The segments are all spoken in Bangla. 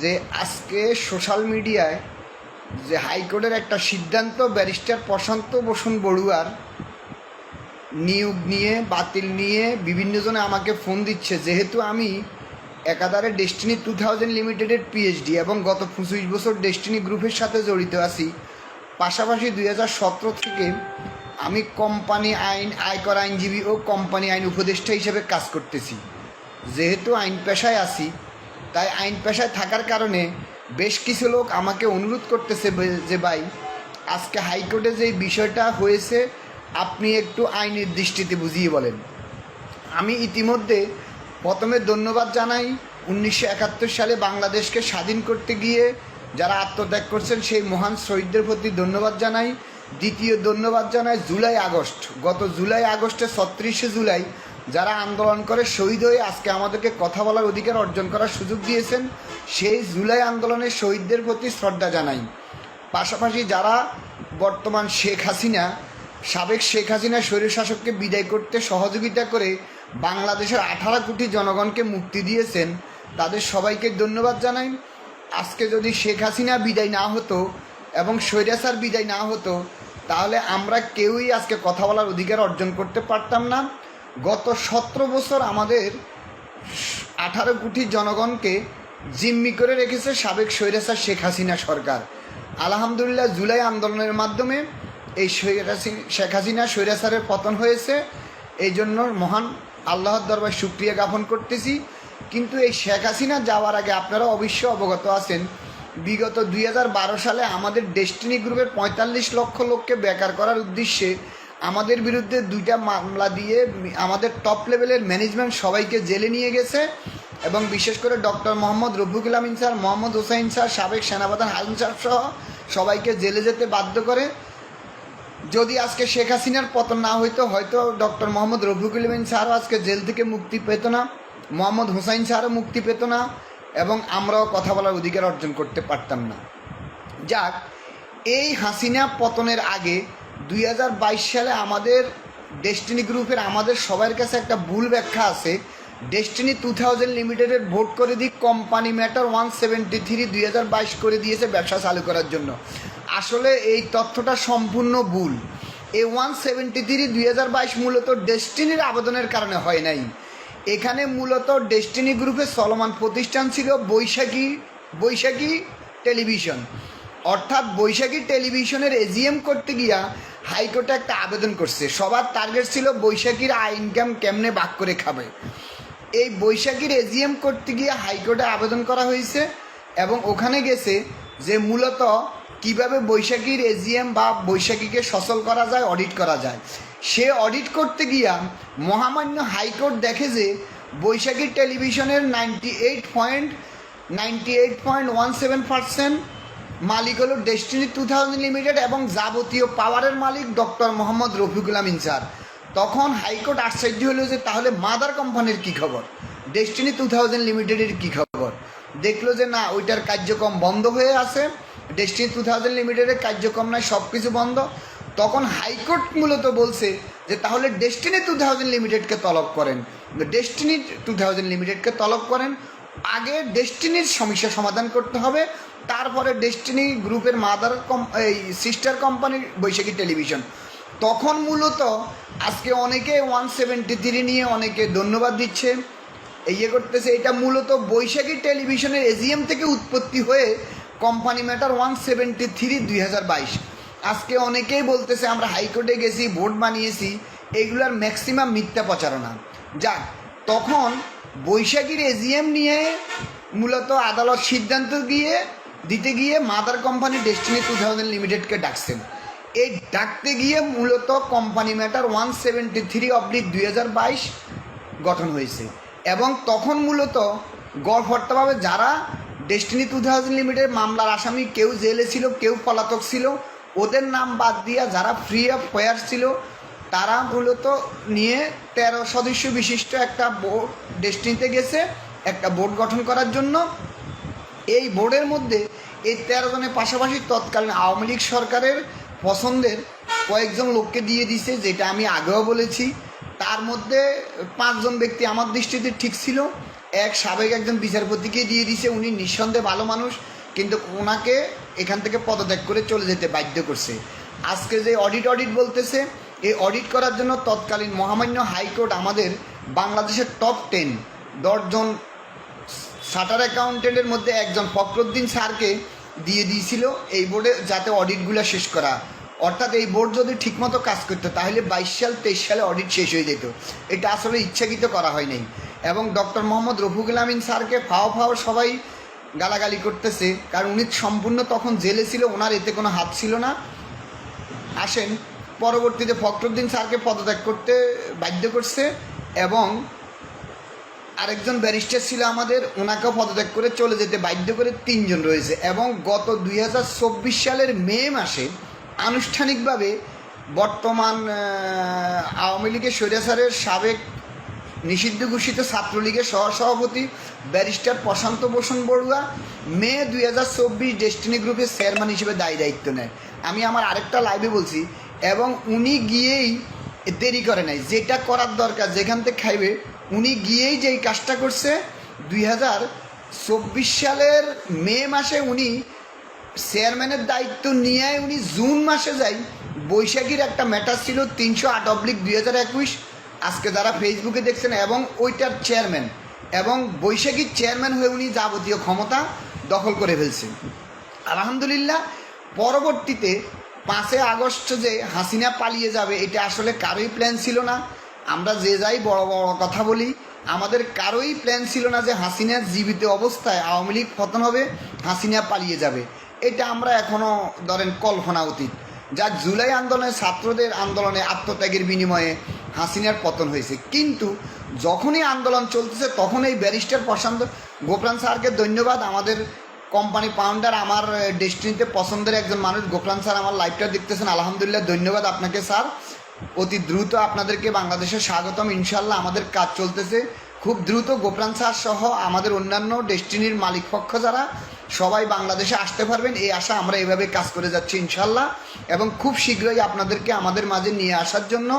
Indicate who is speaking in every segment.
Speaker 1: যে আজকে সোশ্যাল মিডিয়ায় যে হাইকোর্টের একটা সিদ্ধান্ত, ব্যারিস্টার প্রশান্ত বসুন বড়ুয়ার নিয়োগ নিয়ে, বাতিল নিয়ে বিভিন্ন জনে আমাকে ফোন দিচ্ছে, যেহেতু আমি একাধারে ডেস্টিনি টু থাউজেন্ড লিমিটেডের পিএইচডি এবং গত পঁচিশ বছর ডেস্টিনি গ্রুপের সাথে জড়িত আছি। পাশাপাশি দুই হাজার সতেরো থেকে আমি কোম্পানি আইন, আয়কর আইনজীবী ও কোম্পানি আইন উপদেষ্টা হিসেবে কাজ করতেছি। যেহেতু আইন পেশায় আছি তাই আইন পেশায় থাকার কারণে বেশ কিছু লোক আমাকে অনুরোধ করতেছে যে ভাই, আজকে হাইকোর্টে যে বিষয়টা হয়েছে, আপনি একটু আইনের দৃষ্টিতে বুঝিয়ে বলেন। আমি ইতিমধ্যে প্রথমে ধন্যবাদ জানাই উনিশশো একাত্তর সালে বাংলাদেশকে স্বাধীন করতে গিয়ে যারা আত্মত্যাগ করছেন, সেই মহান শহীদদের প্রতি ধন্যবাদ জানাই। দ্বিতীয় ধন্যবাদ জানাই জুলাই আগস্ট। গত জুলাই আগস্টে ছত্রিশে জুলাই যারা আন্দোলন করে শহীদ হয়ে আজকে আমাদেরকে কথা বলার অধিকার অর্জন করার সুযোগ দিয়েছেন, সেই জুলাই আন্দোলনের শহীদদের প্রতি শ্রদ্ধা জানাই। পাশাপাশি যারা বর্তমান শেখ হাসিনা, সাবেক শেখ হাসিনা স্বৈর শাসককে বিদায় করতে সহযোগিতা করে বাংলাদেশের আঠারো কোটি জনগণকে মুক্তি দিয়েছেন, তাদের সবাইকে ধন্যবাদ জানাই। আজকে যদি শেখ হাসিনা বিদায় না হতো এবং স্বৈরাচার বিদায় না হতো, তাহলে আমরা কেউই আজকে কথা বলার অধিকার অর্জন করতে পারতাম না। গত সতেরো বছর আমাদের আঠারো কোটি জনগণকে জিম্মি করে রেখেছে সাবেক স্বৈরাচার শেখ হাসিনা সরকার। আলহামদুলিল্লাহ জুলাই আন্দোলনের মাধ্যমে এই শেখ হাসিনা স্বৈরাচারের পতন হয়েছে। এই জন্য মহান আল্লাহর দরবার শুক্রিয়া জ্ঞাপন করতেছি। কিন্তু এই শেখ হাসিনা যাওয়ার আগে আপনারা অবশ্যই অবগত আছেন, বিগত দুই হাজার বারো সালে আমাদের ডেস্টিনি গ্রুপের পঁয়তাল্লিশ লক্ষ লোককে বেকার করার উদ্দেশ্যে আমাদের বিরুদ্ধে দুইটা মামলা দিয়ে আমাদের টপ লেভেলের ম্যানেজমেন্ট সবাইকে জেলে নিয়ে গেছে এবং বিশেষ করে doctor Mohammad Rafiqul Amin sir, Mohammad Hossain sir, সাবেক সেনাপ্রধান হালিম স্যার সহ সবাইকে জেলে যেতে বাধ্য করে। যদি আজকে শেখ হাসিনার পতন না হইতো, হয়তো ডক্টর মোহাম্মদ রফিকুল আমিন স্যারও আজকে জেল থেকে মুক্তি পেত না, মোহাম্মদ হোসাইন স্যারও মুক্তি পেত না এবং আমরাও কথা বলার অধিকার অর্জন করতে পারতাম না। যাক, এই হাসিনা পতনের আগে দুই হাজার বাইশ সালে আমাদের ডেস্টিনি গ্রুপের আমাদের সবার কাছে একটা ভুল ব্যাখ্যা আছে। ডেস্টিনি টু থাউজেন্ড লিমিটেডের ভোট করে দিক company matter one seventy three দুই হাজার বাইশ করে দিয়েছে ব্যবসা চালু করার জন্য। আসলে এই তথ্যটা সম্পূর্ণ ভুল। এই ওয়ান সেভেন্টি থ্রি দুই হাজার বাইশ মূলত ডেস্টিনির আবেদনের কারণে হয় নাই। এখানে মূলত ডেস্টিনি গ্রুপের চলমান প্রতিষ্ঠান ছিল বৈশাখী বৈশাখী টেলিভিশন। অর্থাৎ বৈশাখী টেলিভিশনের এজিএম করতে গিয়া হাইকোর্টে একটা আবেদন করছে। সবার টার্গেট ছিল বৈশাখীর আয় ইনকাম কেমনে ভাগ করে খাবে। এই বৈশাখীর এজিএম করতে গিয়ে হাইকোর্টে আবেদন করা হয়েছে এবং ওখানে গেছে যে মূলত কীভাবে বৈশাখীর এজিএম বা বৈশাখীকে সচল করা যায় অডিট করা যায়। সে অডিট করতে গিয়া মহামান্য হাইকোর্ট দেখে যে বৈশাখী টেলিভিশনের ninety eight point ninety eight point one seven percent মালিক হলো ডেস্টিনি টু থাউজেন্ড লিমিটেড এবং যাবতীয় পাওয়ারের মালিক ডক্টর মোহাম্মদ রফিকুল আমিন স্যার তখন হাইকোর্ট আশ্চর্য হলো যে তাহলে মাদার কোম্পানির কী খবর? ডেস্টিনি টু থাউজেন্ড লিমিটেডের কী খবর? দেখল যে না, ওইটার কার্যক্রম বন্ধ হয়ে আছে। ডেস্টিনি টু থাউজেন্ড লিমিটেডের কার্যক্রম নয় সব কিছু বন্ধ। তখন হাইকোর্ট মূলত বলছে যে তাহলে ডেস্টিনি টু থাউজেন্ড লিমিটেডকে তলব করেন। ডেস্টিনি টু থাউজেন্ড লিমিটেডকে তলব করেন। আগে ডেস্টিনির সমস্যা সমাধান করতে হবে। তারপরে ডেস্টিনি গ্রুপের মাদার কম এই সিস্টার কোম্পানির বৈশাখী টেলিভিশন তখন মূলত আজকে অনেকে ওয়ান সেভেন্টি থ্রি নিয়ে অনেকে ধন্যবাদ দিচ্ছে। ইয়ে করতেছে, এটা মূলত বৈশাখী টেলিভিশনের এজিএম থেকে উৎপত্তি হয়ে company matter one seventy three দুই হাজার বাইশ। আজকে অনেকেই বলতেছে, আমরা হাইকোর্টে গেছি, ভোট বানিয়েছি, এগুলার ম্যাক্সিমাম মিথ্যা প্রচারণা। যাক, তখন বৈশাখীর এজিএম নিয়ে মূলত আদালত সিদ্ধান্ত গিয়ে দিতে গিয়ে mother company Destiny two thousand লিমিটেডকে ডাকছেন। এই ডাকতে গিয়ে মূলত company matter one seventy three oblique দুই হাজার বাইশ গঠন হয়েছে। এবং তখন মূলত গড়ফট্টাভাবে যারা ডেস্টিনি টু থাউজেন্ড লিমিটেড মামলার আসামি, কেউ জেলে ছিল, কেউ পলাতক ছিল, ওদের নাম বাদ দিয়া যারা ফ্রি অফ ফেয়ার ছিল, তারা মূলত নিয়ে তেরো সদস্য বিশিষ্ট একটা বোর্ড ডেস্টিনিতে গেছে, একটা বোর্ড গঠন করার জন্য। এই বোর্ডের মধ্যে এই তেরো জনের পাশাপাশি তৎকালীন আওয়ামী লীগ সরকারের পছন্দের কয়েকজন লোককে দিয়ে দিছে, যেটা আমি আগেও বলেছি। তার মধ্যে পাঁচজন ব্যক্তি আমার দৃষ্টিতে ঠিক ছিল। এক সাবেক একজন বিচারপতিকে দিয়ে দিছে, উনি নিঃসন্দেহে ভালো মানুষ, কিন্তু ওনাকে এখান থেকে পদত্যাগ করে চলে যেতে বাধ্য করছে। আজকে যে অডিট অডিট বলতেছে, এই অডিট করার জন্য তৎকালীন মহামান্য হাইকোর্ট আমাদের বাংলাদেশের টপ টেন দশজন শাটার অ্যাকাউন্টেন্টের মধ্যে একজন ফখরুদ্দিন স্যারকে দিয়ে দিয়েছিল এই বোর্ডে যাতে অডিটগুলো শেষ করা। অর্থাৎ এই বোর্ড যদি ঠিকমতো কাজ করতো, তাহলে বাইশ সাল, তেইশ সালে অডিট শেষ হয়ে যেত। এটা আসলে ইচ্ছাকৃত করা হয় নাই। এবং ডক্টর মোহাম্মদ রফিকুল আমিন স্যারকে ফাও ফাও সবাই গালাগালি করতেছে, কারণ উনি সম্পূর্ণ তখন জেলে ছিল, ওনার এতে কোনো হাত ছিল না। আসেন, পরবর্তীতে ফখরুদ্দিন স্যারকে পদত্যাগ করতে বাধ্য করছে এবং আরেকজন ব্যারিস্টার ছিল আমাদের, ওনাকেও পদত্যাগ করে চলে যেতে বাধ্য করে তিনজন রয়েছে এবং গত দুই হাজার চব্বিশ সালের মে মাসে আনুষ্ঠানিকভাবে বর্তমান আওয়ামী লীগের স্বৈরাচারের সাবেক নিষিদ্ধ ঘোষিত ছাত্রলীগের সহসভাপতি ব্যারিস্টার প্রশান্ত ভূষণ বড়ুয়া মে দুই হাজার চব্বিশ ডেস্টিনি গ্রুপের চেয়ারম্যান হিসেবে দায়ী দায়িত্ব নেয়। আমি আমার আরেকটা লাইভে বলছি, এবং উনি গিয়েই দেরি করে নাই, যেটা করার দরকার, যেখান থেকে খাইবে উনি গিয়েই যেই কাজটা করছে, দুই হাজার চব্বিশ সালের মে মাসে উনি চেয়ারম্যানের দায়িত্ব নিয়ে উনি জুন মাসে যাই বৈশাখীর একটা ম্যাটার ছিল তিনশো আট অব্লিক দুই হাজার একুশ। আজকে যারা ফেসবুকে দেখছেন এবং ওইটার চেয়ারম্যান এবং বৈশাখীর চেয়ারম্যান হয়ে উনি যাবতীয় ক্ষমতা দখল করে ফেলছেন। আলহামদুলিল্লাহ, পরবর্তীতে পাঁচই আগস্ট যে হাসিনা পালিয়ে যাবে, এটা আসলে কারোই প্ল্যান ছিল না। আমরা যে যাই বড় বড় কথা বলি, আমাদের কারোই প্ল্যান ছিল না যে হাসিনার জীবিত অবস্থায় আওয়ামী লীগ পতন হবে, হাসিনা পালিয়ে যাবে। এটা আমরা এখনও ধরেন কল্পনা অতীত। যা জুলাই আন্দোলনে ছাত্রদের আন্দোলনে আত্মত্যাগের বিনিময়ে হাসিনার পতন হয়েছে। কিন্তু যখনই আন্দোলন চলতেছে, তখন এই ব্যারিস্টার প্রশান্ত, গোপরান স্যারকে ধন্যবাদ। আমাদের কোম্পানি পাউন্ডার আমার ডেস্টিনিতে পছন্দের একজন মানুষ, গোপরান স্যার আমার লাইফটা দেখতেছেন। আলহামদুলিল্লাহ, ধন্যবাদ আপনাকে, স্যার। অতি দ্রুত আপনাদেরকে বাংলাদেশে স্বাগতম। ইনশাল্লাহ আমাদের কাজ চলতেছে। খুব দ্রুত গোপরান স্যার সহ আমাদের অন্যান্য ডেস্টিনির মালিক পক্ষ যারা, সবাই বাংলাদেশে আসতে পারবেন। এই আশা আমরা এভাবে কাজ করে যাচ্ছি ইনশাল্লাহ এবং খুব শীঘ্রই আপনাদেরকে আমাদের মাঝে নিয়ে আসার জন্য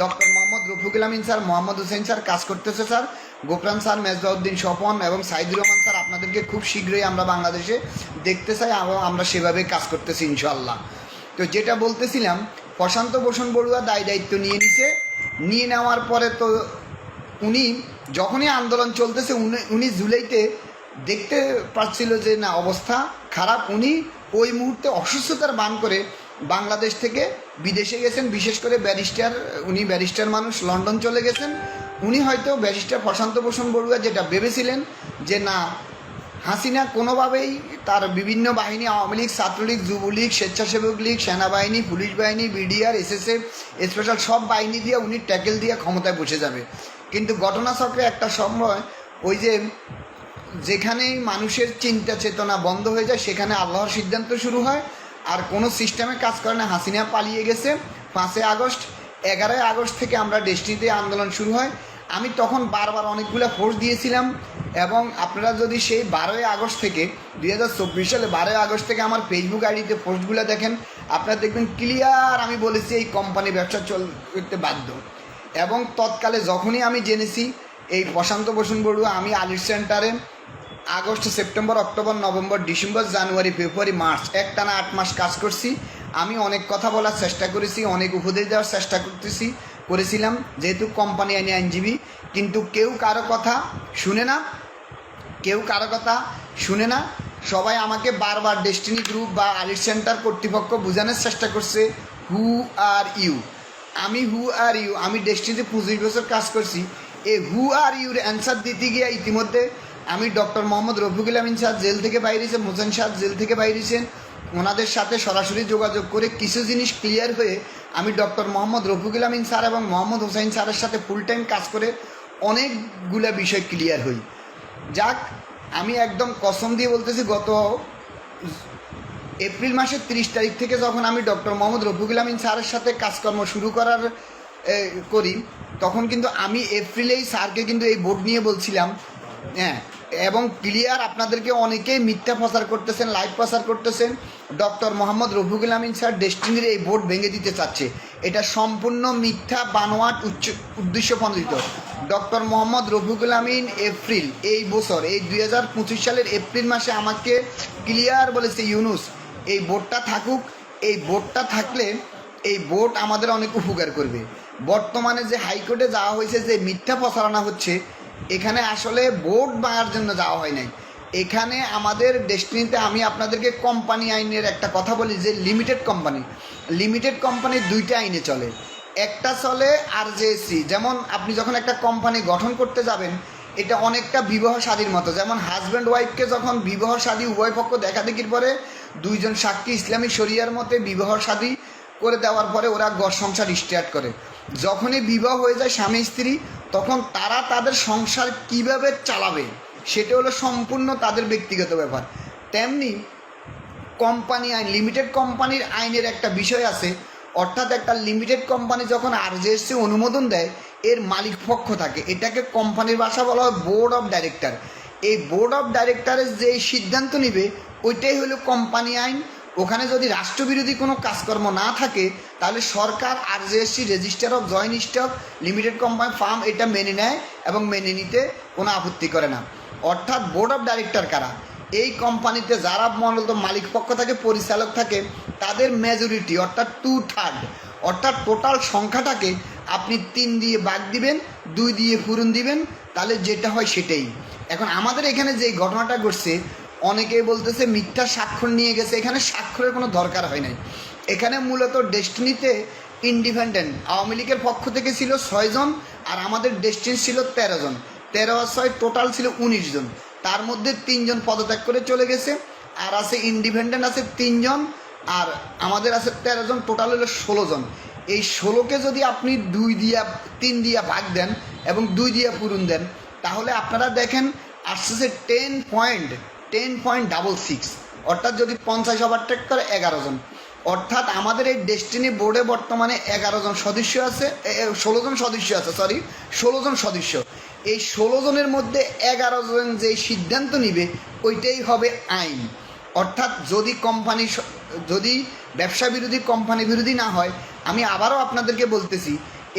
Speaker 1: doctor Mohammad Rafiqul Amin sir, Mohammad Hossain sir কাজ করতেছে স্যার। গোপরান স্যার মেজবাউদ্দিন স্বপন এবং সাইদুর রহমান স্যার আপনাদেরকে খুব শীঘ্রই আমরা বাংলাদেশে দেখতে চাই এবং আমরা সেভাবে কাজ করতেছি ইনশাল্লাহ তো যেটা বলতেছিলাম প্রশান্ত ভূষণ বড়ুয়া দায় দায়িত্ব নিয়ে নিছে। নিয়ে নেওয়ার পরে তো উনি যখনই আন্দোলন চলতেছে, উনি জুলাইতে দেখতে পাচ্ছিল যে না, অবস্থা খারাপ। উনি ওই মুহূর্তে অসুস্থতার বান করে বাংলাদেশ থেকে বিদেশে গেছেন। বিশেষ করে ব্যারিস্টার, উনি ব্যারিস্টার মানুষ, লন্ডন চলে গেছেন। উনি হয়তো ব্যারিস্টার প্রশান্ত ভূষণ বড়ুয়া যেটা ভেবেছিলেন যে না হাসিনা কোনোভাবেই তার বিভিন্ন বাহিনী, আওয়ামী লীগ, ছাত্রলীগ, যুবলীগ, স্বেচ্ছাসেবক লীগ, সেনাবাহিনী, পুলিশ বাহিনী, বিডিআর, এসএসএফ, স্পেশাল সব বাহিনী দিয়ে উনি ট্যাকেল দিয়ে ক্ষমতায় বসে যাবে। কিন্তু ঘটনাচক্রে একটা সময় ওই যে যেখানেই মানুষের চিন্তা চেতনা বন্ধ হয়ে যায়, সেখানে আল্লাহর সিদ্ধান্ত শুরু হয়। আর কোনো সিস্টেমে কাজ করে না, হাসিনা পালিয়ে গেছে। পাঁচই আগস্ট, এগারোই আগস্ট থেকে আমরা ডেস্টিনিতে আন্দোলন শুরু হয়। আমি তখন বারবার অনেকগুলো ফোর্স দিয়েছিলাম এবং আপনারা যদি সেই বারোই আগস্ট থেকে, দুই হাজার চব্বিশ সালে বারোই আগস্ট থেকে আমার ফেসবুক আইডিতে পোস্টগুলো দেখেন, আপনারা দেখবেন ক্লিয়ার আমি বলেছি এই কোম্পানি ব্যবসা চল, করতে বাধ্য। এবং তৎকালে যখনই আমি জেনেছি এই প্রশান্ত বসুন বড়ুয়া আমি আলির সেন্টারে August, September, October, November, December, January, February, March, একটানা আট মাস কাজ করছি। আমি অনেক কথা বলার চেষ্টা করেছি, অনেক উপদেশ দেওয়ার চেষ্টা করতেছি। করেছিলাম, যেহেতু কোম্পানি আইনি আইনজীবী, কিন্তু কেউ কারও কথা শুনে না, কেউ কারও কথা শুনে না। সবাই আমাকে বারবার ডেস্টিনি গ্রুপ বা আলির সেন্টার কর্তৃপক্ষ বোঝানোর চেষ্টা করছে হু আর ইউ আমি হু আর ইউ আমি ডেস্টিনিতে পঁচিশ বছর কাজ করছি। এই হু আর ইউর অ্যান্সার দিতে গিয়ে ইতিমধ্যে আমি doctor Mohammad Rafiqul Amin sir jail থেকে বাইরেছেন মোসেন স্যার জেল থেকে বাইরেছেন ওনাদের সাথে সরাসরি যোগাযোগ করে কিছু জিনিস ক্লিয়ার হয়ে আমি ডক্টর মোহাম্মদ রফিকুল আমিন স্যার এবং মোহাম্মদ হোসাইন স্যারের সাথে ফুল টাইম কাজ করে অনেকগুলা বিষয় ক্লিয়ার হই। যাক, আমি একদম কসম দিয়ে বলতেছি, গত এপ্রিল মাসের তিরিশ তারিখ থেকে যখন আমি ডক্টর মোহাম্মদ রফিকুল আমিন স্যারের সাথে কাজকর্ম শুরু করার করি, তখন কিন্তু আমি এপ্রিলেই স্যারকে কিন্তু এই বোর্ড নিয়ে বলছিলাম হ্যাঁ এবং ক্লিয়ার আপনাদেরকে অনেকেই মিথ্যা প্রচার করতেছেন, লাইভ প্রচার করতেছেন। ডক্টর মোহাম্মদ রফিকুল আমিন স্যার ডেস্টিনির এই বোর্ড ভেঙে দিতে চাচ্ছে। এটা সম্পূর্ণ মিথ্যা বানোয়াট উচ্চ উদ্দেশ্য প্রণোদিত। ডক্টর মোহাম্মদ রফিকুল আমিন এপ্রিল, এই বছর, এই দুই হাজার পঁচিশ সালের এপ্রিল মাসে আমাকে ক্লিয়ার বলেছে, ইউনুস, এই বোর্ডটা থাকুক, এই বোর্ডটা থাকলে এই বোর্ড আমাদের অনেক উপকার করবে। বর্তমানে যে হাইকোর্টে যাওয়া হয়েছে যে মিথ্যা প্রচারণা হচ্ছে এখানে আসলে বোর্ড ভাঙার জন্য যাওয়া হয় নাই। এখানে আমাদের ডেস্টিনিতে আমি আপনাদেরকে কোম্পানি আইনের একটা কথা বলি যে লিমিটেড কোম্পানি লিমিটেড কোম্পানির দুইটা আইনে চলে। একটা চলে আর জেএসসি যেমন আপনি যখন একটা কোম্পানি গঠন করতে যাবেন, এটা অনেকটা বিবাহ শাদীর মতো। যেমন হাজব্যান্ড ওয়াইফকে যখন বিবাহ শাদী উভয় পক্ষ দেখা দেখির পরে দুইজন সাক্ষী ইসলামী শরিয়ার মতে বিবাহ শাদী করে দেওয়ার পরে ওরা ঘর সংসার স্টার্ট করে। যখনই বিবাহ হয়ে যায় স্বামী স্ত্রী তখন তারা তাদের সংসার কীভাবে চালাবে, সেটা হলো সম্পূর্ণ তাদের ব্যক্তিগত ব্যাপার। তেমনি কোম্পানি আইন লিমিটেড কোম্পানির আইনের একটা বিষয় আছে, অর্থাৎ একটা লিমিটেড কোম্পানি যখন আরজেএসসি অনুমোদন দেয়, এর মালিক পক্ষ থাকে। এটাকে কোম্পানির ভাষা বলা হয় বোর্ড অফ ডাইরেক্টর এই বোর্ড অফ ডাইরেক্টরের যে সিদ্ধান্ত নিবে, ওইটাই হলো কোম্পানি আইন। ওখানে যদি রাষ্ট্রবিরোধী কোনো কাজকর্ম না থাকে, তাহলে সরকার আর GSC register of joint stock limited company, firm, এটা মেনে নেয় এবং মেনে নিতে কোনো আপত্তি করে না। অর্থাৎ বোর্ড অফ ডাইরেক্টর কারা? এই কোম্পানিতে যারা মূলত মালিক পক্ষ থাকে, পরিচালক থাকে, তাদের মেজরিটি অর্থাৎ টু থার্ড অর্থাৎ টোটাল সংখ্যাটাকে আপনি তিন দিয়ে বাদ দিবেন, দুই দিয়ে পূরণ দিবেন, তাহলে যেটা হয় সেটাই। এখন আমাদের এখানে যে ঘটনাটা ঘটছে অনেকেই বলতেছে মিথ্যা স্বাক্ষর নিয়ে গেছে। এখানে স্বাক্ষরের কোনো দরকার হয় নাই। এখানে মূলত ডেস্টিনিতে ইন্ডিপেন্ডেন্ট। আওয়ামী লীগের পক্ষ থেকে ছিল ছয়জন আর আমাদের ডেস্টিনি ছিল তেরো জন। তেরো আর ছয় টোটাল ছিল উনিশ জন। তার মধ্যে তিনজন পদত্যাগ করে চলে গেছে। আর আছে ইন্ডিপেন্ডেন্ট আছে তিনজন আর আমাদের আছে তেরো জন, টোটাল হলো ষোলো জন। এই ষোলোকে যদি আপনি দুই দিয়া, তিন দিয়া ভাগ দেন এবং দুই দিয়া পূরণ দেন, তাহলে আপনারা দেখেন আসতেছে ten point ten point double six অর্থাৎ যদি পঞ্চাশ ওভারটেক করে এগারো জন। অর্থাৎ আমাদের এই ডেস্টিনি বোর্ডে বর্তমানে এগারো জন সদস্য আছে ষোলো জন সদস্য আছে সরি ষোলো জন সদস্য। এই ষোলো জনের মধ্যে এগারো জন যে সিদ্ধান্ত নিবে, ওইটাই হবে আইন। অর্থাৎ যদি কোম্পানি যদি ব্যবসা বিরোধী কোম্পানি বিরোধী না হয়, আমি আবারও আপনাদেরকে বলতেছি,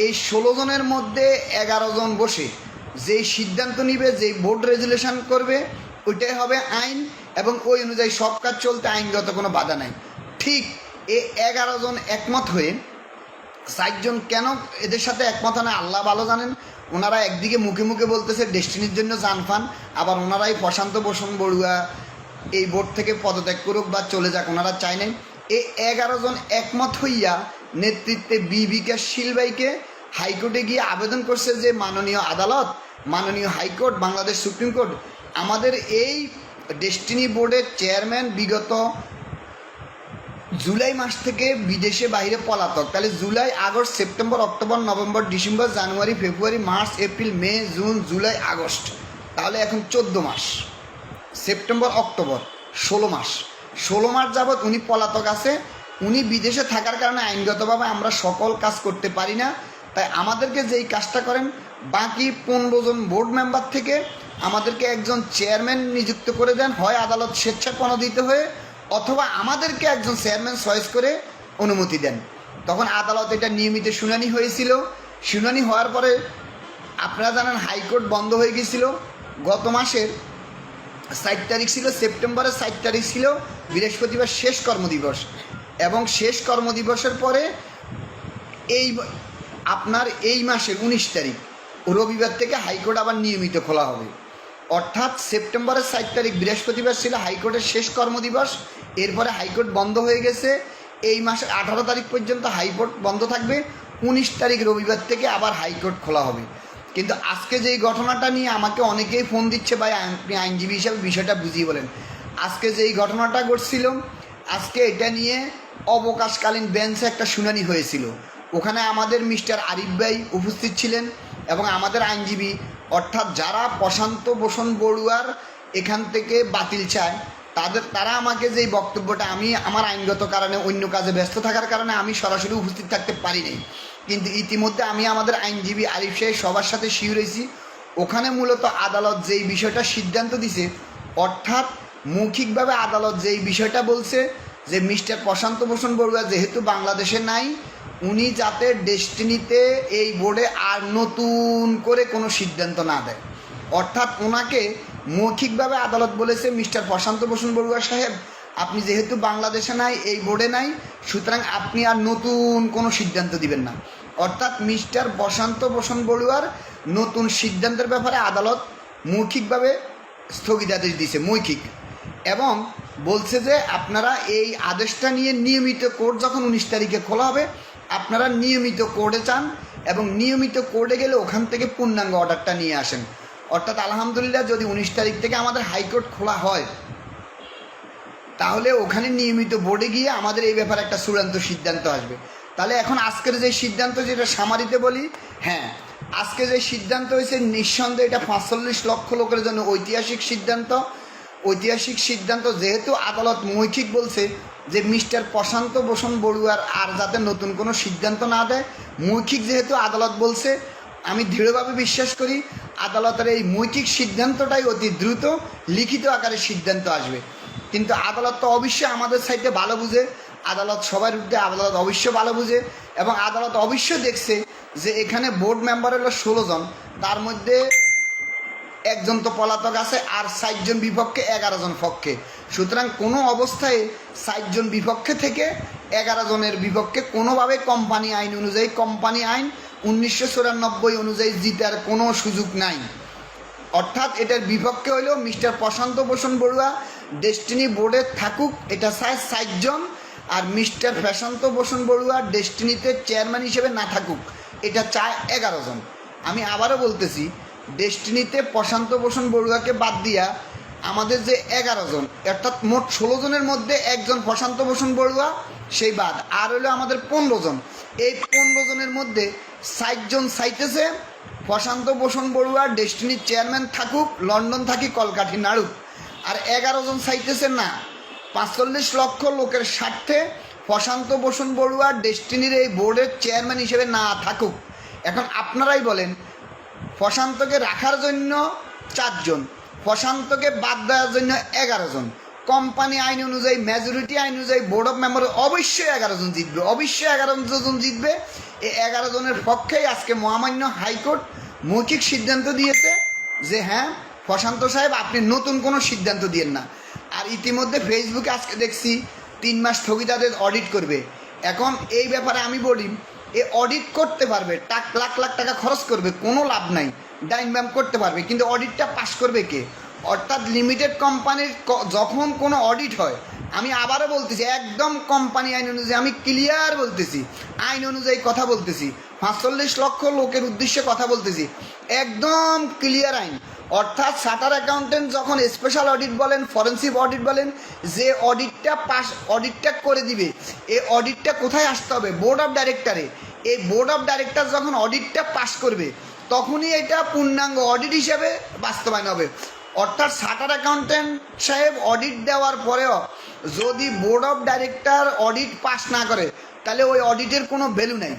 Speaker 1: এই ষোলো জনের মধ্যে এগারো জন বসে, যেই সিদ্ধান্ত নিবে, যেই বোর্ড রেজুলেশন করবে ওইটাই হবে আইন এবং ওই অনুযায়ী সব কাজ চলতে আইনগত কোনো বাধা নাই। ঠিক এ এগারো জন একমত হয়ে ষাটজন কেন এদের সাথে একমত হয় আল্লাহ ভালো জানেন, ওনারা একদিকে মুখে মুখে বলতেছে ডেস্টিনির জন্য জান ফান আবার ওনারাই প্রশান্ত ভূষণ বড়ুয়া, এই বোর্ড থেকে পদত্যাগ করুক বা চলে যাক, ওনারা চায় নাই। এ এগারো জন একমত হইয়া নেতৃত্বে বি বিকাশ শিলবাইকে হাইকোর্টে গিয়ে আবেদন করছে যে মাননীয় আদালত, মাননীয় হাইকোর্ট, বাংলাদেশ সুপ্রিম কোর্ট আমাদের এই ডেস্টিনি বোর্ডের চেয়ারম্যান বিগত জুলাই মাস থেকে বিদেশে বাইরে পলাতক। তাহলে July, August, September, October, November, December, January, February, March, April, May, June, July, August. তাহলে এখন চোদ্দ মাস। সেপ্টেম্বর, অক্টোবর, ষোলো মাস। ষোলো মাস যাবৎ উনি পলাতক আছে। উনি বিদেশে থাকার কারণে আইনগতভাবে আমরা সকল কাজ করতে পারি না। তাই আমাদেরকে যেই কাজটা করেন, বাকি পনেরো জন বোর্ড মেম্বার থেকে আমাদেরকে একজন চেয়ারম্যান নিযুক্ত করে দেন, হয় আদালত স্বেচ্ছাপন দিতে হয়ে, অথবা আমাদেরকে একজন চেয়ারম্যান চয়েস করে অনুমতি দেন। তখন আদালত এটা নিয়মিত শুনানি হয়েছিল। শুনানি হওয়ার পরে আপনারা জানেন হাইকোর্ট বন্ধ হয়ে গিয়েছিল গত মাসের ষাট তারিখ ছিল, সেপ্টেম্বরের ষাট তারিখ ছিল, বৃহস্পতিবার শেষ কর্মদিবস। এবং শেষ কর্মদিবসের পরে এই আপনার এই মাসের উনিশ তারিখ, রবিবার থেকে হাইকোর্ট আবার নিয়মিত খোলা হবে। অর্থাৎ সেপ্টেম্বরের ষাট তারিখ বৃহস্পতিবার ছিল হাইকোর্টের শেষ কর্মদিবস। এরপরে হাইকোর্ট বন্ধ হয়ে গেছে। এই মাসের আঠারো তারিখ পর্যন্ত হাইকোর্ট বন্ধ থাকবে। উনিশ তারিখ রবিবার থেকে আবার হাইকোর্ট খোলা হবে। কিন্তু আজকে যেই ঘটনাটা নিয়ে আমাকে অনেকেই ফোন দিচ্ছে, ভাই, আপনি আইনজীবী হিসাবে বিষয়টা বুঝিয়ে বলেন। আজকে যেই ঘটনাটা ঘটছিল, আজকে এটা নিয়ে অবকাশকালীন বেঞ্চে একটা শুনানি হয়েছিল। ওখানে আমাদের মিস্টার আরিফ ভাই উপস্থিত ছিলেন এবং আমাদের আইনজীবী অর্থাৎ যারা প্রশান্ত ভূষণ বড়ুয়ার এখান থেকে বাতিল চায়, তাদের, তারা আমাকে যেই বক্তব্যটা আমি আমার আইনগত কারণে অন্য কাজে ব্যস্ত থাকার কারণে আমি সরাসরি উপস্থিত থাকতে পারিনি কিন্তু ইতিমধ্যে আমি আমাদের আইনজীবী আরিফ সাহেব সবার সাথে শিউরেছি ওখানে মূলত আদালত যেই বিষয়টা সিদ্ধান্ত দিছে, অর্থাৎ মৌখিকভাবে আদালত যেই বিষয়টা বলছে যে, মিস্টার প্রশান্ত ভূষণ বড়ুয়া যেহেতু বাংলাদেশে নাই উনি যাতে ডেস্টিনিতে এই বোর্ডে আর নতুন করে কোনো সিদ্ধান্ত না দেয়। অর্থাৎ ওনাকে মৌখিকভাবে আদালত বলেছে, মিস্টার প্রশান্ত ভূষণ বড়ুয়া সাহেব, আপনি যেহেতু বাংলাদেশে নাই, এই বোর্ডে নাই, সুতরাং আপনি আর নতুন কোনো সিদ্ধান্ত দিবেন না। অর্থাৎ মিস্টার প্রশান্ত ভূষণ বড়ুয়ার নতুন সিদ্ধান্তের ব্যাপারে আদালত মৌখিকভাবে স্থগিতাদেশ দিয়েছে, মৌখিক। এবং বলছে যে আপনারা এই আদেশটা নিয়ে নিয়মিত কোর্ট যখন উনিশ তারিখে খোলা হবে আপনারা নিয়মিত কোর্টে চান এবং নিয়মিত কোর্টে গেলে ওখান থেকে পূর্ণাঙ্গ অর্ডারটা নিয়ে আসেন। অর্থাৎ আলহামদুলিল্লাহ যদি উনিশ তারিখ থেকে আমাদের হাইকোর্ট খোলা হয়, তাহলে ওখানে নিয়মিত বোর্ডে গিয়ে আমাদের এই ব্যাপারে একটা চূড়ান্ত সিদ্ধান্ত আসবে। তাহলে এখন আজকের যে সিদ্ধান্ত, যেটা সামারিতে বলি হ্যাঁ আজকে যে সিদ্ধান্ত হয়েছে, নিঃসন্দেহে এটা পাঁচচল্লিশ লক্ষ লোকের জন্য ঐতিহাসিক সিদ্ধান্ত। ঐতিহাসিক সিদ্ধান্ত যেহেতু আদালত মৌখিক বলছে যে মিস্টার প্রশান্ত ভূষণ বড়ুয়ার আর যাতে নতুন কোনো সিদ্ধান্ত না দেয়, মৌখিক যেহেতু আদালত বলছে, আমি দৃঢ়ভাবে বিশ্বাস করি আদালতের এই মৌখিক সিদ্ধান্তটাই অতি দ্রুত লিখিত আকারে সিদ্ধান্ত আসবে। কিন্তু আদালত তো অবশ্যই আমাদের সাইডে ভালো বুঝে, আদালত সবার উঠে আদালত অবশ্যই ভালো বুঝে এবং আদালত অবশ্যই দেখছে যে এখানে বোর্ড মেম্বার হলো ষোলো জন, তার মধ্যে একজন তো পলাতক আছে আর ষাটজন বিপক্ষে এগারো জন পক্ষে। সুতরাং কোনো অবস্থায় ষাটজন বিপক্ষে থেকে এগারো জনের বিপক্ষে কোনোভাবে কোম্পানি আইন অনুযায়ী, কোম্পানি আইন উনিশশো চুরানব্বই অনুযায়ী জিতার কোনো সুযোগ নাই। অর্থাৎ এটার বিপক্ষে হইল মিস্টার প্রশান্ত ভূষণ বড়ুয়া, ডেস্টিনি বোর্ডে থাকুক, এটা চায় ষাটজন আর মিস্টার প্রশান্ত ভূষণ বড়ুয়া, ডেস্টিনিতে চেয়ারম্যান হিসেবে না থাকুক, এটা চায় এগারো জন। আমি আবারও বলতেছি, ডেস্টিনিতে প্রশান্ত ভূষণ বড়ুয়াকে বাদ দিয়া আমাদের যে এগারো জন, অর্থাৎ মোট ষোলো জনের মধ্যে একজন প্রশান্ত ভূষণ বড়ুয়া, সেই বাদ। আর হলো আমাদের পনেরো জন। এই পনেরো জনের মধ্যে জন চাইতেছে প্রশান্ত ভূষণ বড়ুয়া ডেস্টিনির চেয়ারম্যান থাকুক লন্ডন থাকি কলকাঠি নাড়ুক আর এগারো জন চাইতেছে না, পাঁচচল্লিশ লক্ষ লোকের স্বার্থে প্রশান্ত ভূষণ বড়ুয়া ডেস্টিনির এই বোর্ডের চেয়ারম্যান হিসেবে না থাকুক। এখন আপনারাই বলেন, প্রশান্তকে রাখার জন্য চারজন। প্রশান্তকে বাদ দেওয়ার জন্য এগারো জন। কোম্পানি আইন অনুযায়ী মেজরিটি আইন অনুযায়ী বোর্ড অফ মেম্বার অবশ্যই এগারো জন জিতবে। অবশ্যই এগারো জন জিতবে। এই এগারো জনের পক্ষেই আজকে মহামান্য হাইকোর্ট মৌখিক সিদ্ধান্ত দিয়েছে যে হ্যাঁ প্রশান্ত সাহেব, আপনি নতুন কোনো সিদ্ধান্ত দিয়েন না। আর ইতিমধ্যে ফেসবুকে আজকে দেখছি তিন মাস স্থগিতাদের অডিট করবে। এখন এই ব্যাপারে আমি বলি, এ অডিট করতে পারবে, টাক লাখ লাখ টাকা খরচ করবে, কোনো লাভ নাই। ডাইন ব্যাম করতে পারবে, কিন্তু অডিটটা পাস করবে কে? অর্থাৎ লিমিটেড কোম্পানির যখন কোনো অডিট হয়, আমি আবারও বলতেছি, একদম কোম্পানি আইন অনুযায়ী, আমি ক্লিয়ার বলতেছি, আইন অনুযায়ী কথা বলতেছি, পাঁচচল্লিশ লক্ষ লোকের উদ্দেশ্যে কথা বলতেছি, একদম ক্লিয়ার আইন। অর্থাৎ শাটার অ্যাকাউন্টেন্ট যখন স্পেশাল অডিট বলেন ফরেন্সিক অডিট বলেন, যে অডিটটা পাস অডিটটা করে দিবে এই অডিটটা কোথায় আসতে হবে? বোর্ড অফ ডাইরেক্টরে এই বোর্ড অফ ডাইরেক্টর যখন অডিটটা পাস করবে তখনই এটা পূর্ণাঙ্গ অডিট হিসেবে বাস্তবায়ন হবে। অর্থাৎ শাটার অ্যাকাউন্টেন্ট সাহেব অডিট দেওয়ার পরেও যদি board of director audit pass না করে, তাহলে ওই অডিটের কোনো ভ্যালু নেই।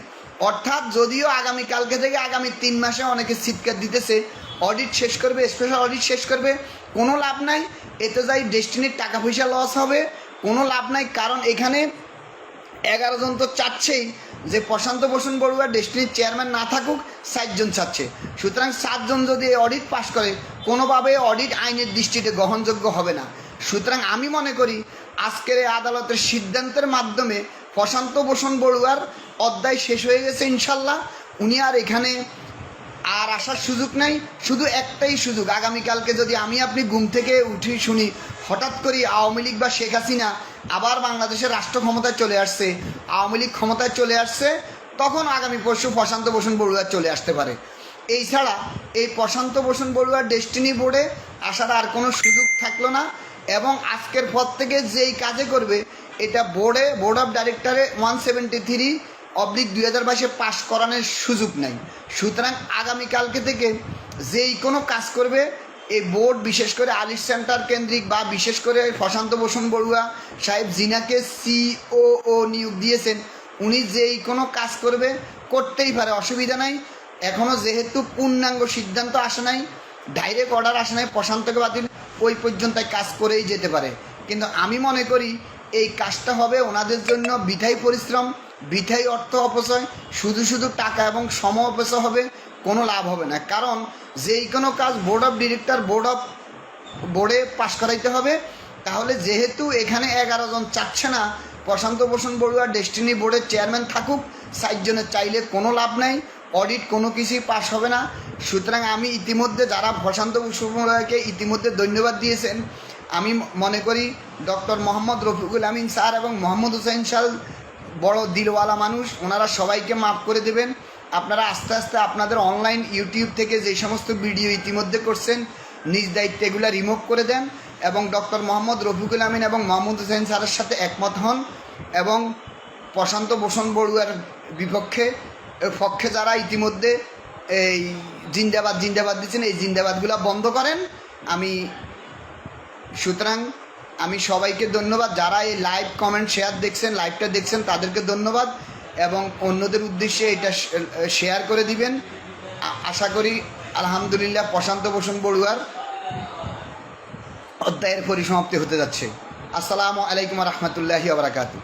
Speaker 1: অর্থাৎ যদিও আগামী কালকে থেকে আগামী তিন মাসে অনেকে চিৎকার দিতেছে অডিট শেষ করবে স্পেশাল অডিট শেষ করবে, কোনো লাভ নাই, এতে যাই ডেস্টিনির টাকা পয়সা লস হবে, কোনো লাভ নাই, কারণ এখানে এগারো জন তো চাচ্ছেই যে প্রশান্ত ভূষণ বড়ুয়া ডেস্টিনির চেয়ারম্যান না থাকুক সাতজন চাচ্ছে। সুতরাং সাতজন যদি এই অডিট পাশ করে, কোনোভাবে অডিট আইনের দৃষ্টিতে গ্রহণযোগ্য হবে না। সুতরাং আমি মনে করি, আজকের এই আদালতের সিদ্ধান্তের মাধ্যমে প্রশান্ত ভূষণ বড়ুয়ার অধ্যায় শেষ হয়ে গেছে ইনশাল্লাহ। উনি আর এখানে আর আসার সুযোগ নাই, শুধু একটাই সুযোগ। আগামীকালকে যদি আমি আপনি ঘুম থেকে উঠি শুনি হঠাৎ করে আওয়ামী লীগ বা শেখ হাসিনা আবার বাংলাদেশের রাষ্ট্র ক্ষমতায় চলে আসছে, আওয়ামী লীগ ক্ষমতায় চলে আসছে, তখন আগামী পরশু প্রশান্ত ভূষণ বড়ুয়া চলে আসতে পারে। এই ছাড়া এই প্রশান্ত ভূষণ বড়ুয়ার ডেস্টিনি বোর্ডে আসার আর কোনো সুযোগ থাকল না এবং আজকের পর থেকে যেই কাজে করবে, এটা বোর্ডে বোর্ড অফ ডাইরেক্টরে ওয়ান সেভেন্টি থ্রি অবলিক দুই হাজার বাইশে পাশ করানোর সুযোগ নাই। সুতরাং আগামীকালকে থেকে যেই কোনো কাজ করবে এই বোর্ড বিশেষ করে আলিশ সেন্টার কেন্দ্রিক বা বিশেষ করে প্রশান্ত ভূষণ বড়ুয়া সাহেব জিনাকে সিও নিয়োগ দিয়েছেন। উনি যেই কোনো কাজ করবে, করতেই পারে, অসুবিধা নাই। এখনও যেহেতু পূর্ণাঙ্গ সিদ্ধান্ত আসে নাই ডাইরেক্ট অর্ডার আসে নাই, প্রশান্তকে বাতিল, ওই পর্যন্ত কাজ করেই যেতে পারে। কিন্তু আমি মনে করি, এই কাজটা হবে ওনাদের জন্য বিধাই পরিশ্রম বিধাই অর্থ অপচয়, শুধু শুধু টাকা এবং সম অপচয় হবে কোনো লাভ হবে না। কারণ যেই কোনো কাজ board of director board of বোর্ডে পাশ করাইতে হবে। তাহলে যেহেতু এখানে এগারো জন চাচ্ছে না, প্রশান্ত ভূষণ বড়ুয়া ডেস্টিনি বোর্ডের চেয়ারম্যান থাকুক ষাটজনের চাইলে কোনো লাভ নাই অডিট কোনো কিছুই পাস হবে না। সুতরাং আমি ইতিমধ্যে যারা প্রশান্ত ভূষণ বড়ুয়াকে ইতিমধ্যে ধন্যবাদ দিয়েছেন, আমি মনে করি ডক্টর মোহাম্মদ রফিকুল আমিন স্যার এবং মোহাম্মদ হুসাইন সাল বড় দিলওয়ালা মানুষ, ওনারা সবাইকে মাফ করে দেবেন। আপনারা আস্তে আস্তে আপনাদের অনলাইন ইউটিউব থেকে যে সমস্ত ভিডিও ইতিমধ্যে করছেন, নিজ দায়িত্বে এগুলো রিমুভ করে দেন এবং ডক্টর মোহাম্মদ রফিকুল আমিন এবং মোহাম্মদ হুসেন স্যারের সাথে একমত হন এবং প্রশান্ত ভূষণ বড়ুয়ার বিপক্ষে পক্ষে যারা ইতিমধ্যে এই জিন্দাবাদ জিন্দাবাদ দিচ্ছেন, এই জিন্দাবাদগুলো বন্ধ করেন। আমি সুতরাং আমি সবাইকে ধন্যবাদ। যারা এই লাইভ কমেন্ট শেয়ার দেখছেন লাইভটা দেখছেন, তাদেরকে ধন্যবাদ। এবং অন্যদের উদ্দেশ্যে এটা শেয়ার করে দিবেন। আশা করি আলহামদুলিল্লাহ প্রশান্ত ভূষণ বড়ুয়ার অধ্যায়ের পরিসমাপ্তি হতে যাচ্ছে। আসসালামু আলাইকুম রহমতুল্লাহি আবরাকাতু